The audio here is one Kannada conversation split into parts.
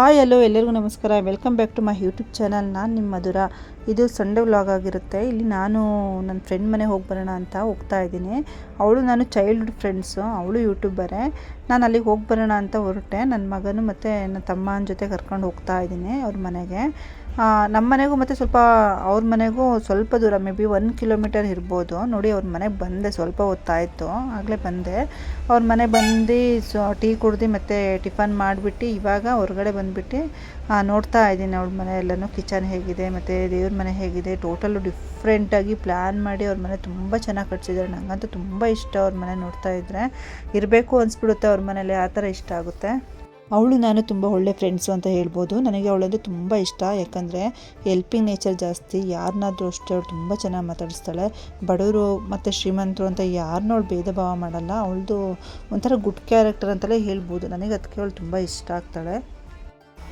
ಹಾಯ್, ಹಲೋ, ಎಲ್ಲರಿಗೂ ನಮಸ್ಕಾರ. Welcome back to my YouTube channel ನಾನು ನಿಮ್ಮ ಮಧುರ. ಇದು ಸಂಡೇ ವ್ಲಾಗ್ ಆಗಿರುತ್ತೆ. ಇಲ್ಲಿ ನಾನು ನನ್ನ ಫ್ರೆಂಡ್ ಮನೆಗೆ ಹೋಗಿ ಬರೋಣ ಅಂತ ಹೋಗ್ತಾ ಇದ್ದೀನಿ. ಅವಳು ನಾನು ಚೈಲ್ಡ್ಹುಡ್ ಫ್ರೆಂಡ್ಸು ಅವಳು ಯೂಟ್ಯೂಬರೇ ನಾನು ಅಲ್ಲಿಗೆ ಹೋಗಿ ಬರೋಣ ಅಂತ ಹೊರಟೆ. ನನ್ನ ಮಗನು ಮತ್ತು ನನ್ನ ತಮ್ಮನ ಜೊತೆ ಕರ್ಕೊಂಡು ಹೋಗ್ತಾ ಇದ್ದೀನಿ ಅವ್ರ ಮನೆಗೆ. ನಮ್ಮ ಮನೆಗೂ ಮತ್ತು ಸ್ವಲ್ಪ ಅವ್ರ ಮನೆಗೂ ಸ್ವಲ್ಪ ದೂರ ಮೇ ಬಿ ಒನ್ ಕಿಲೋಮೀಟರ್ ಇರ್ಬೋದು. ನೋಡಿ, ಅವ್ರ ಮನೆಗೆ ಬಂದೆ, ಸ್ವಲ್ಪ ಹೊತ್ತಾಯಿತು, ಆಗಲೇ ಬಂದೆ. ಅವ್ರ ಮನೆ ಬಂದು ಸೊ, ಟೀ ಕುಡ್ದು ಮತ್ತು ಟಿಫನ್ ಮಾಡಿಬಿಟ್ಟು ಇವಾಗ ಹೊರಗಡೆ ಬಂದುಬಿಟ್ಟು ನೋಡ್ತಾ ಇದ್ದೀನಿ ಅವ್ರ ಮನೆ ಎಲ್ಲನೂ. ಕಿಚನ್ ಹೇಗಿದೆ, ಮತ್ತು ದೇವ್ರ ಮನೆ ಹೇಗಿದೆ ಟೋಟಲು ಡಿಫ್ರೆಂಟಾಗಿ ಪ್ಲ್ಯಾನ್ ಮಾಡಿ ಅವ್ರ ಮನೆ ತುಂಬ ಚೆನ್ನಾಗಿ ಕಟ್ಸಿದ್ದಾರೆ ನನಗಂತೂ ತುಂಬ ಇಷ್ಟ ಅವ್ರ ಮನೆ ನೋಡ್ತಾ ಇದ್ದರೆ ಇರಬೇಕು ಅನಿಸ್ಬಿಡುತ್ತೆ ಅವ್ರ ಮನೇಲಿ ಆ ಥರ ಇಷ್ಟ ಆಗುತ್ತೆ. ಅವಳು ನಾನು ತುಂಬ ಒಳ್ಳೆ ಫ್ರೆಂಡ್ಸು ಅಂತ ಹೇಳ್ಬೋದು. ನನಗೆ ಅವಳಂದರೆ ತುಂಬ ಇಷ್ಟ. ಯಾಕಂದರೆ ಹೆಲ್ಪಿಂಗ್ ನೇಚರ್ ಜಾಸ್ತಿ. ಯಾರನ್ನಾದ್ರೂ ಅಷ್ಟೇ ಅವಳು ತುಂಬ ಚೆನ್ನಾಗಿ ಮಾತಾಡಿಸ್ತಾಳೆ. ಬಡವರು ಮತ್ತು ಶ್ರೀಮಂತರು ಅಂತ ಯಾರನ್ನೂ ಅವಳು ಭೇದ ಭಾವ ಮಾಡಲ್ಲ. ಅವಳದು ಒಂಥರ ಗುಡ್ ಕ್ಯಾರೆಕ್ಟರ್ ಅಂತಲೇ ಹೇಳ್ಬೋದು. ನನಗೆ ಅದಕ್ಕೆ ಅವಳು ತುಂಬ ಇಷ್ಟ ಆಗ್ತಾಳೆ.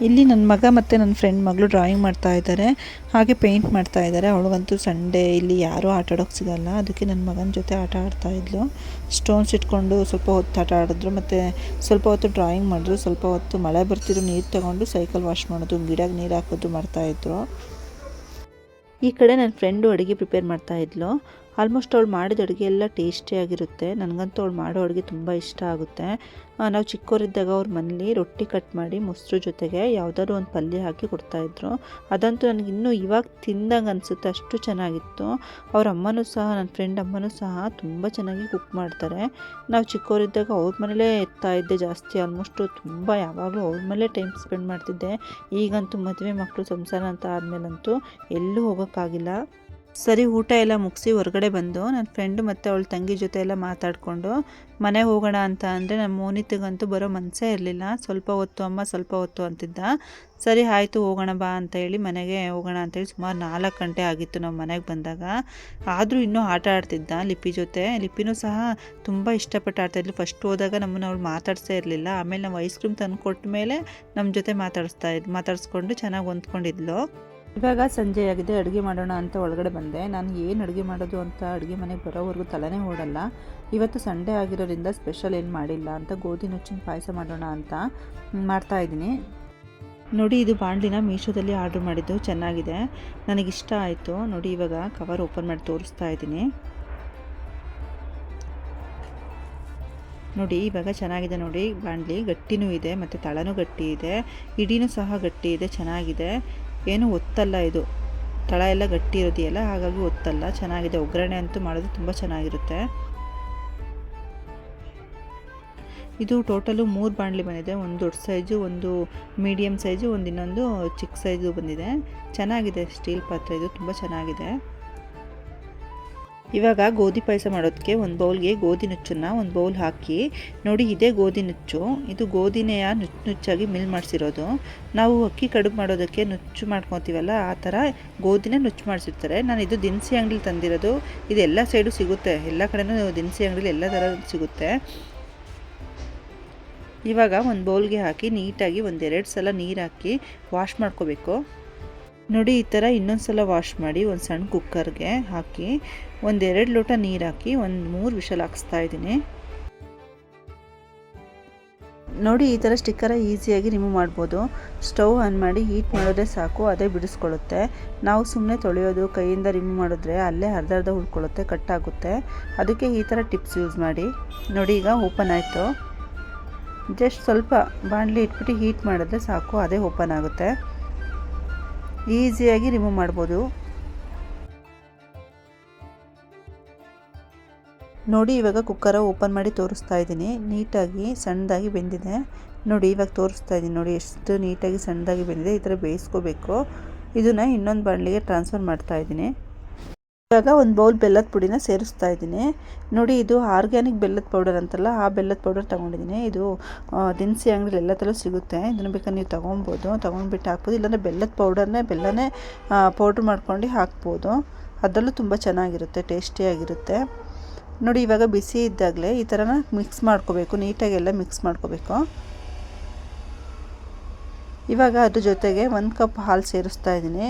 ಇಲ್ಲಿ ನನ್ನ ಮಗ ಮತ್ತು ನನ್ನ ಫ್ರೆಂಡ್ ಮಗಳು ಡ್ರಾಯಿಂಗ್ ಮಾಡ್ತಾ ಇದ್ದಾರೆ ಹಾಗೆ ಪೇಂಟ್ ಮಾಡ್ತಾ ಇದ್ದಾರೆ ಅವಳಿಗಂತೂ ಸಂಡೇ ಇಲ್ಲಿ ಯಾರೂ ಆಟ ಆಡೋಕ್ಕೆ ಸಿಗಲ್ಲ. ಅದಕ್ಕೆ ನನ್ನ ಮಗನ ಜೊತೆ ಆಟ ಆಡ್ತಾ ಇದ್ಲು. ಸ್ಟೋನ್ಸ್ ಇಟ್ಕೊಂಡು ಸ್ವಲ್ಪ ಹೊತ್ತು ಆಟ ಆಡಿದ್ರು. ಮತ್ತು ಸ್ವಲ್ಪ ಹೊತ್ತು ಡ್ರಾಯಿಂಗ್ ಮಾಡಿದ್ರು. ಸ್ವಲ್ಪ ಹೊತ್ತು ಮಳೆ ಬರ್ತಿದ್ರು. ನೀರು ತಗೊಂಡು ಸೈಕಲ್ ವಾಶ್ ಮಾಡೋದು ಗಿಡಕ್ಕೆ ನೀರು ಹಾಕೋದು ಮಾಡ್ತಾಯಿದ್ರು ಈ ಕಡೆ ನನ್ನ ಫ್ರೆಂಡು ಅಡುಗೆ ಪ್ರಿಪೇರ್ ಮಾಡ್ತಾ ಇದ್ಲು. ಆಲ್ಮೋಸ್ಟ್ ಅವಳು ಮಾಡಿದ ಅಡುಗೆ ಎಲ್ಲ ಟೇಸ್ಟಿಯಾಗಿರುತ್ತೆ ನನಗಂತೂ ಅವಳು ಮಾಡೋ ಅಡುಗೆ ತುಂಬ ಇಷ್ಟ ಆಗುತ್ತೆ. ನಾವು ಚಿಕ್ಕವರಿದ್ದಾಗ ಅವ್ರ ಮನೇಲಿ ರೊಟ್ಟಿ ಕಟ್ ಮಾಡಿ ಮೊಸರು ಜೊತೆಗೆ ಯಾವುದಾದ್ರು ಒಂದು ಪಲ್ಯ ಹಾಕಿ ಕೊಡ್ತಾಯಿದ್ರು ಅದಂತೂ ನನಗೆ ಇನ್ನೂ ಇವಾಗ ತಿಂದಂಗೆ ಅನಿಸುತ್ತೆ. ಅಷ್ಟು ಚೆನ್ನಾಗಿತ್ತು. ಅವ್ರ ಅಮ್ಮನೂ ಸಹ ನನ್ನ ಫ್ರೆಂಡ್ ಅಮ್ಮನೂ ಸಹ ತುಂಬ ಚೆನ್ನಾಗಿ ಕುಕ್ ಮಾಡ್ತಾರೆ. ನಾವು ಚಿಕ್ಕವರಿದ್ದಾಗ ಅವ್ರ ಮನೇಲೇ ಇರ್ತಾ ಇದ್ದೆ ಜಾಸ್ತಿ. ಆಲ್ಮೋಸ್ಟು ತುಂಬ ಯಾವಾಗಲೂ ಅವ್ರ ಮನೇಲೇ ಟೈಮ್ ಸ್ಪೆಂಡ್ ಮಾಡ್ತಿದ್ದೆ. ಈಗಂತೂ ಮದುವೆ ಮಕ್ಕಳು ಸಂಸಾರ ಅಂತ ಆದಮೇಲಂತೂ ಎಲ್ಲೂ ಹೋಗೋಕ್ಕಾಗಿಲ್ಲ. ಸರಿ, ಊಟ ಎಲ್ಲ ಮುಗಿಸಿ ಹೊರಗಡೆ ಬಂದು ನನ್ನ ಫ್ರೆಂಡು ಮತ್ತು ಅವಳ ತಂಗಿ ಜೊತೆ ಎಲ್ಲ ಮಾತಾಡಿಕೊಂಡು ಮನೆಗೆ ಹೋಗೋಣ ಅಂತ ಅಂದರೆ ನಮ್ಮ ಮೋನಿತಿಗಂತೂ ಬರೋ ಮನಸ್ಸೇ ಇರಲಿಲ್ಲ. ಸ್ವಲ್ಪ ಹೊತ್ತು ಅಮ್ಮ, ಸ್ವಲ್ಪ ಹೊತ್ತು ಅಂತಿದ್ದ. ಸರಿ, ಆಯಿತು, ಹೋಗೋಣ ಬಾ ಅಂತ ಹೇಳಿ ಮನೆಗೆ ಹೋಗೋಣ ಅಂತೇಳಿ ಸುಮಾರು ನಾಲ್ಕು ಗಂಟೆ ಆಗಿತ್ತು ನಾವು ಮನೆಗೆ ಬಂದಾಗ. ಆದರೂ ಇನ್ನೂ ಆಟ ಆಡ್ತಿದ್ದ ಲಿಪಿ ಜೊತೆ. ಲಿಪಿನೂ ಸಹ ತುಂಬ ಇಷ್ಟಪಟ್ಟು ಆಡ್ತಾಯಿದ್ಲು ಫಸ್ಟ್ ಹೋದಾಗ ನಮ್ಮನ್ನು ಅವಳು ಮಾತಾಡ್ಸೇ ಇರಲಿಲ್ಲ. ಆಮೇಲೆ ನಾವು ಐಸ್ ಕ್ರೀಮ್ ತಂದು ಕೊಟ್ಟ ಮೇಲೆ ನಮ್ಮ ಜೊತೆ ಮಾತಾಡಿಸ್ತಾ ಇದ್, ಮಾತಾಡಿಸ್ಕೊಂಡು ಚೆನ್ನಾಗಿ ಹೊಂದ್ಕೊಂಡಿದ್ಲು. ಇವಾಗ ಸಂಜೆ ಆಗಿದೆ, ಅಡುಗೆ ಮಾಡೋಣ ಅಂತ ಒಳಗಡೆ ಬಂದೆ. ನಾನು ಏನು ಅಡುಗೆ ಮಾಡೋದು ಅಂತ ಅಡುಗೆ ಮನೆಗೆ ಬರೋವರೆಗೂ ತಲೆನೇ ಓಡಲ್ಲ. ಇವತ್ತು ಸಂಡೇ ಆಗಿರೋದ್ರಿಂದ ಸ್ಪೆಷಲ್ ಏನು ಮಾಡಿಲ್ಲ ಅಂತ ಗೋಧಿ ನುಚ್ಚಿನ ಪಾಯಸ ಮಾಡೋಣ ಅಂತ ಮಾಡ್ತಾ ಇದ್ದೀನಿ. ನೋಡಿ, ಇದು ಬಾಣಲಿನ ಮೀಶೋದಲ್ಲಿ ಆರ್ಡ್ರ್ ಮಾಡಿದ್ದು, ಚೆನ್ನಾಗಿದೆ. ನನಗಿಷ್ಟ ಆಯಿತು. ನೋಡಿ, ಇವಾಗ ಕವರ್ ಓಪನ್ ಮಾಡಿ ತೋರಿಸ್ತಾ ಇದ್ದೀನಿ. ನೋಡಿ, ಇವಾಗ ಚೆನ್ನಾಗಿದೆ ನೋಡಿ, ಬಾಣಲಿ. ಗಟ್ಟಿನೂ ಇದೆ, ಮತ್ತು ತಳನೂ ಗಟ್ಟಿ ಇದೆ. ಇಡೀನೂ ಸಹ ಗಟ್ಟಿ ಇದೆ, ಚೆನ್ನಾಗಿದೆ. ಏನು ಒತ್ತಲ್ಲ ಇದು. ತಳ ಎಲ್ಲ ಗಟ್ಟಿ ಇರೋದಿಯಲ್ಲ, ಹಾಗಾಗಿ ಒತ್ತಲ್ಲ. ಚೆನ್ನಾಗಿದೆ. ಒಗ್ಗರಣೆ ಅಂತೂ ಮಾಡೋದು ತುಂಬ ಚೆನ್ನಾಗಿರುತ್ತೆ. ಇದು ಟೋಟಲು ಮೂರು ಬಾಣಲಿ ಬಂದಿದೆ. ಒಂದು ದೊಡ್ಡ ಸೈಜು, ಒಂದು ಮೀಡಿಯಮ್ ಸೈಜು, ಒಂದು ಇನ್ನೊಂದು ಚಿಕ್ಕ ಸೈಜು ಬಂದಿದೆ. ಚೆನ್ನಾಗಿದೆ ಸ್ಟೀಲ್ ಪಾತ್ರೆ. ಇದು ತುಂಬ ಚೆನ್ನಾಗಿದೆ. ಇವಾಗ ಗೋಧಿ ಪಾಯಸ ಮಾಡೋದಕ್ಕೆ ಒಂದು ಬೌಲ್ಗೆ ಗೋಧಿ ನುಚ್ಚನ್ನು ಒಂದು ಬೌಲ್ ಹಾಕಿ, ನೋಡಿ ಇದೇ ಗೋಧಿ ನುಚ್ಚು. ಇದು ಗೋಧಿನೆಯ ನುಚ್ಚು ನುಚ್ಚಾಗಿ ಮಿಲ್ ಮಾಡಿಸಿರೋದು. ನಾವು ಅಕ್ಕಿ ಕಡುಬು ಮಾಡೋದಕ್ಕೆ ನುಚ್ಚು ಮಾಡ್ಕೊತೀವಲ್ಲ, ಆ ಥರ ಗೋಧಿನೇ ನುಚ್ಚು ಮಾಡಿಸಿರ್ತಾರೆ. ನಾನು ಇದು ದಿನಸಿ ಅಂಗಡಿಲಿ ತಂದಿರೋದು. ಇದು ಎಲ್ಲ ಸೈಡು ಸಿಗುತ್ತೆ. ಎಲ್ಲ ಕಡೆನೂ ದಿನಸಿ ಅಂಗಡಿಲಿ ಎಲ್ಲ ಥರ ಸಿಗುತ್ತೆ. ಇವಾಗ ಒಂದು ಬೌಲ್ಗೆ ಹಾಕಿ ನೀಟಾಗಿ ಒಂದೆರಡು ಸಲ ನೀರು ಹಾಕಿ ವಾಶ್ ಮಾಡ್ಕೋಬೇಕು. ನೋಡಿ, ಈ ಥರ ಇನ್ನೊಂದು ಸಲ ವಾಶ್ ಮಾಡಿ ಒಂದು ಸಣ್ಣ ಕುಕ್ಕರ್ಗೆ ಹಾಕಿ ಒಂದೆರಡು ಲೋಟ ನೀರು ಹಾಕಿ ಒಂದು ಮೂರು ವಿಷಲ್ ಹಾಕಿಸ್ತಾ ಇದ್ದೀನಿ. ನೋಡಿ, ಈ ಥರ ಸ್ಟಿಕ್ಕರ ಈಸಿಯಾಗಿ ರಿಮೂವ್ ಮಾಡ್ಬೋದು. ಸ್ಟವ್ ಆನ್ ಮಾಡಿ ಹೀಟ್ ಮಾಡಿದ್ರೆ ಸಾಕು, ಅದೇ ಬಿಡಿಸ್ಕೊಳ್ಳುತ್ತೆ. ನಾವು ಸುಮ್ಮನೆ ತೊಳೆಯೋದು, ಕೈಯಿಂದ ರಿಮೂವ್ ಮಾಡಿದ್ರೆ ಅಲ್ಲೇ ಅರ್ಧ ಅರ್ಧ ಉಳ್ಕೊಳ್ಳುತ್ತೆ ಕಟ್ಟಾಗುತ್ತೆ ಅದಕ್ಕೆ ಈ ಥರ ಟಿಪ್ಸ್ ಯೂಸ್ ಮಾಡಿ. ನೋಡಿ, ಈಗ ಓಪನ್ ಆಯಿತು. ಜಸ್ಟ್ ಸ್ವಲ್ಪ ಬಾಣಲಿ ಇಟ್ಬಿಟ್ಟು ಹೀಟ್ ಮಾಡಿದ್ರೆ ಸಾಕು, ಅದೇ ಓಪನ್ ಆಗುತ್ತೆ. ಈಸಿಯಾಗಿ ರಿಮೂವ್ ಮಾಡ್ಬೋದು. ನೋಡಿ, ಇವಾಗ ಕುಕ್ಕರ ಓಪನ್ ಮಾಡಿ ತೋರಿಸ್ತಾ ಇದ್ದೀನಿ. ನೀಟಾಗಿ ಸಣ್ಣದಾಗಿ ಬೆಂದಿದೆ. ನೋಡಿ, ಇವಾಗ ತೋರಿಸ್ತಾ ಇದ್ದೀನಿ. ನೋಡಿ, ಎಷ್ಟು ನೀಟಾಗಿ ಸಣ್ಣದಾಗಿ ಬೆಂದಿದೆ. ಈ ಥರ ಬೇಯಿಸ್ಕೋಬೇಕು. ಇದನ್ನು ಇನ್ನೊಂದು ಬಾಣಲಿಗೆ ಟ್ರಾನ್ಸ್ಫರ್ ಮಾಡ್ತಾ ಇದ್ದೀನಿ. ಇವಾಗ ಒಂದು ಬೌಲ್ ಬೆಲ್ಲದ ಪುಡಿನ ಸೇರಿಸ್ತಾ ಇದ್ದೀನಿ. ನೋಡಿ, ಇದು ಆರ್ಗ್ಯಾನಿಕ್ ಬೆಲ್ಲದ ಪೌಡರ್ ಅಂತಲ್ಲ, ಆ ಬೆಲ್ಲದ ಪೌಡರ್ ತೊಗೊಂಡಿದ್ದೀನಿ. ಇದು ದಿನಸಿ ಅಂಗಡಿಲಿ ಎಲ್ಲ ಥರ ಸಿಗುತ್ತೆ. ಇದನ್ನು ಬೇಕಾದ್ರೆ ನೀವು ತೊಗೊಬೋದು. ತೊಗೊಂಡ್ಬಿಟ್ಟು ಹಾಕ್ಬೋದು. ಇಲ್ಲಾಂದರೆ ಬೆಲ್ಲದ ಪೌಡರ್ನೇ ಬೆಲ್ಲನೇ ಪೌಡ್ರ್ ಮಾಡ್ಕೊಂಡು ಹಾಕ್ಬೋದು. ಅದರಲ್ಲೂ ತುಂಬ ಚೆನ್ನಾಗಿರುತ್ತೆ ಟೇಸ್ಟಿಯಾಗಿರುತ್ತೆ ನೋಡಿ, ಇವಾಗ ಬಿಸಿ ಇದ್ದಾಗಲೇ ಈ ಥರನ ಮಿಕ್ಸ್ ಮಾಡ್ಕೋಬೇಕು. ನೀಟಾಗಿ ಎಲ್ಲ ಮಿಕ್ಸ್ ಮಾಡ್ಕೋಬೇಕು. ಇವಾಗ ಅದ್ರ ಜೊತೆಗೆ ಒಂದು ಕಪ್ ಹಾಲು ಸೇರಿಸ್ತಾ ಇದ್ದೀನಿ.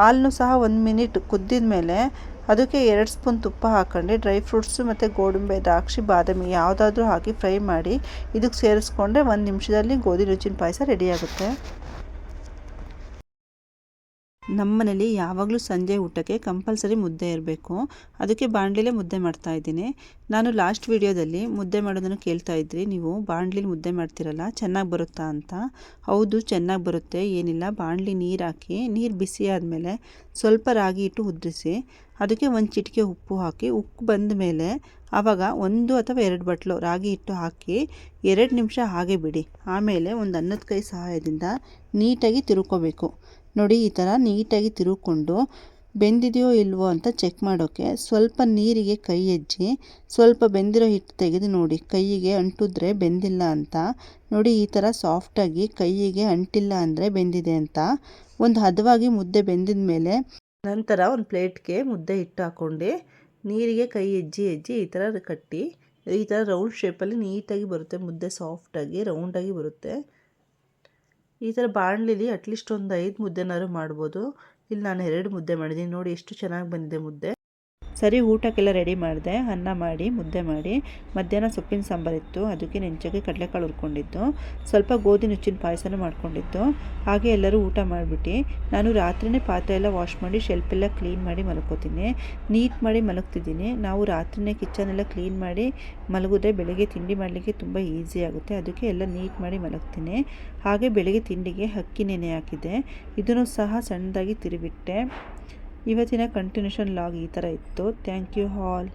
ಹಾಲನ್ನು ಸಹ ಒಂದು ಮಿನಿಟ್ ಕುದ್ದಿದ ಮೇಲೆ ಅದಕ್ಕೆ ಎರಡು ಸ್ಪೂನ್ ತುಪ್ಪ ಹಾಕ್ಕೊಂಡು ಡ್ರೈ ಫ್ರೂಟ್ಸು ಮತ್ತು ಗೋಡಂಬಿ, ದ್ರಾಕ್ಷಿ, ಬಾದಾಮಿ ಯಾವುದಾದ್ರೂ ಹಾಕಿ ಫ್ರೈ ಮಾಡಿ ಇದಕ್ಕೆ ಸೇರಿಸ್ಕೊಂಡ್ರೆ ಒಂದು ನಿಮಿಷದಲ್ಲಿ ಗೋಧಿ ರುಚಿನ ಪಾಯಸ ರೆಡಿಯಾಗುತ್ತೆ ನಮ್ಮ ಮನೇಲಿ ಯಾವಾಗಲೂ ಸಂಜೆ ಊಟಕ್ಕೆ ಕಂಪಲ್ಸರಿ ಮುದ್ದೆ ಇರಬೇಕು. ಅದಕ್ಕೆ ಬಾಣಲಿಲೇ ಮುದ್ದೆ ಮಾಡ್ತಾ ಇದ್ದೀನಿ. ನಾನು ಲಾಸ್ಟ್ ವಿಡಿಯೋದಲ್ಲಿ ಮುದ್ದೆ ಮಾಡೋದನ್ನು ಕೇಳ್ತಾ ಇದ್ರಿ. ನೀವು ಬಾಣಲಿಲಿ ಮುದ್ದೆ ಮಾಡ್ತಿರಲ್ಲ, ಚೆನ್ನಾಗಿ ಬರುತ್ತಾ ಅಂತ. ಹೌದು, ಚೆನ್ನಾಗಿ ಬರುತ್ತೆ. ಏನಿಲ್ಲ, ಬಾಣಲಿ ನೀರು ಹಾಕಿ, ನೀರು ಬಿಸಿ ಆದಮೇಲೆ ಸ್ವಲ್ಪ ರಾಗಿ ಇಟ್ಟು ಉದ್ರಿಸಿ, ಅದಕ್ಕೆ ಒಂದು ಚಿಟಿಕೆ ಉಪ್ಪು ಹಾಕಿ, ಉಪ್ಪು ಬಂದ ಮೇಲೆ ಆವಾಗ ಒಂದು ಅಥವಾ ಎರಡು ಬಟ್ಲು ರಾಗಿ ಹಿಟ್ಟು ಹಾಕಿ, ಎರಡು ನಿಮಿಷ ಹಾಗೆ ಬಿಡಿ. ಆಮೇಲೆ ಒಂದು ಅನ್ನದ ಕೈ ಸಹಾಯದಿಂದ ನೀಟಾಗಿ ತಿರುಕೋಬೇಕು. ನೋಡಿ ಈ ಥರ ನೀಟಾಗಿ ತಿರುಕೊಂಡು ಬೆಂದಿದೆಯೋ ಇಲ್ವೋ ಅಂತ ಚೆಕ್ ಮಾಡೋಕ್ಕೆ ಸ್ವಲ್ಪ ನೀರಿಗೆ ಕೈ ಹೆಜ್ಜಿ ಸ್ವಲ್ಪ ಬೆಂದಿರೋ ಹಿಟ್ಟು ತೆಗೆದು ನೋಡಿ ಕೈಯಿಗೆ ಅಂಟಿದ್ರೆ ಬೆಂದಿಲ್ಲ ಅಂತ. ನೋಡಿ ಈ ಥರ ಸಾಫ್ಟಾಗಿ ಕೈಯಿಗೆ ಅಂಟಿಲ್ಲ ಅಂದರೆ ಬೆಂದಿದೆ ಅಂತ. ಒಂದು ಹದವಾಗಿ ಮುದ್ದೆ ಬೆಂದಿದ ಮೇಲೆ ನಂತರ ಒಂದು ಪ್ಲೇಟ್ಗೆ ಮುದ್ದೆ ಹಿಟ್ಟು ಹಾಕ್ಕೊಂಡು ನೀರಿಗೆ ಕೈ ಹೆಜ್ಜಿ ಹೆಜ್ಜಿ ಈ ಥರ ಕಟ್ಟಿ, ಈ ಥರ ರೌಂಡ್ ಶೇಪಲ್ಲಿ ನೀಟಾಗಿ ಬರುತ್ತೆ, ಮುದ್ದೆ ಸಾಫ್ಟಾಗಿ, ರೌಂಡಾಗಿ ಬರುತ್ತೆ. ಈ ಥರ ಬಾಣಲಿಲಿ ಅಟ್ಲೀಸ್ಟ್ ಒಂದು ಐದು ಮುದ್ದೆನಾದ್ರು ಮಾಡ್ಬೋದು. ಇಲ್ಲಿ ನಾನು ಎರಡು ಮುದ್ದೆ ಮಾಡಿದ್ದೀನಿ. ನೋಡಿ ಎಷ್ಟು ಚೆನ್ನಾಗಿ ಬಂದಿದೆ ಮುದ್ದೆ. ಸರಿ, ಊಟಕ್ಕೆಲ್ಲ ರೆಡಿ ಮಾಡಿದೆ. ಅನ್ನ ಮಾಡಿ, ಮುದ್ದೆ ಮಾಡಿ. ಮಧ್ಯಾಹ್ನ ಸೊಪ್ಪಿನ ಸಾಂಬಾರಿತ್ತು ಅದಕ್ಕೆ ನೆಂಚಗೆ ಕಡಲೆಕಾಳು ಹುರ್ಕೊಂಡಿದ್ದು. ಸ್ವಲ್ಪ ಗೋಧಿ ನುಚ್ಚಿನ ಪಾಯಸನೂ ಮಾಡ್ಕೊಂಡಿತ್ತು ಹಾಗೆ ಎಲ್ಲರೂ ಊಟ ಮಾಡಿಬಿಟ್ಟು ನಾನು ರಾತ್ರಿನೇ ಪಾತ್ರೆ ಎಲ್ಲ ವಾಶ್ ಮಾಡಿ ಶೆಲ್ಫೆಲ್ಲ ಕ್ಲೀನ್ ಮಾಡಿ ಮಲ್ಕೋತೀನಿ. ನೀಟ್ ಮಾಡಿ ಮಲಗ್ತಿದ್ದೀನಿ. ನಾವು ರಾತ್ರಿನೇ ಕಿಚನೆಲ್ಲ ಕ್ಲೀನ್ ಮಾಡಿ ಮಲಗಿದ್ರೆ ಬೆಳಗ್ಗೆ ತಿಂಡಿ ಮಾಡಲಿಕ್ಕೆ ತುಂಬ ಈಸಿ ಆಗುತ್ತೆ. ಅದಕ್ಕೆ ಎಲ್ಲ ನೀಟ್ ಮಾಡಿ ಮಲಗ್ತೀನಿ. ಹಾಗೆ ಬೆಳಗ್ಗೆ ತಿಂಡಿಗೆ ಅಕ್ಕಿ ನೆನೆ ಹಾಕಿದೆ ಇದನ್ನು ಸಹ ಸಣ್ಣದಾಗಿ ತಿರುಬಿಟ್ಟೆ ಇವತ್ತಿನ ಕಂಟಿನ್ಯೂಷನ್ ಲಾಗ್ ಈ ಥರ ಇತ್ತು. Thank you all